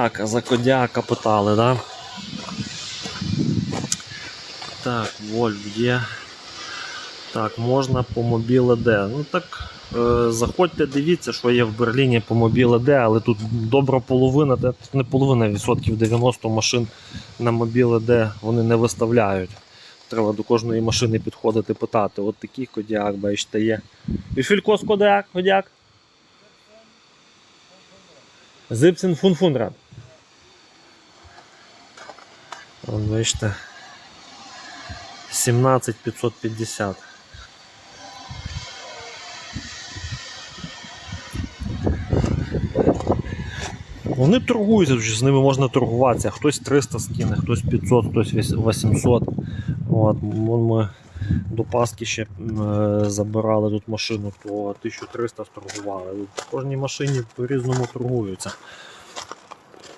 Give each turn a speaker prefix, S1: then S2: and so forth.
S1: Так, за кодяка питали, да? Так, Вольф є. Так, можна по мобіле Д. Ну так, е, заходьте, дивіться, що є в Берліні по мобіле Д, але тут добра половина, де тут не половина відсотків 90 машин на мобіле Д вони не виставляють. Треба до кожної машини підходити, питати. От такий кодяк, бачите, є. Кодяк, кодяк. Зипсен фунфунрад. Вон, бачите. 17550. Вони торгуються, з ними можна торгуватися. Хтось 300 скине, хтось 500, хтось 800. От, ми до Паски ще е, забирали тут машину, то 1300 торгували. В кожній машині по-різному торгуються.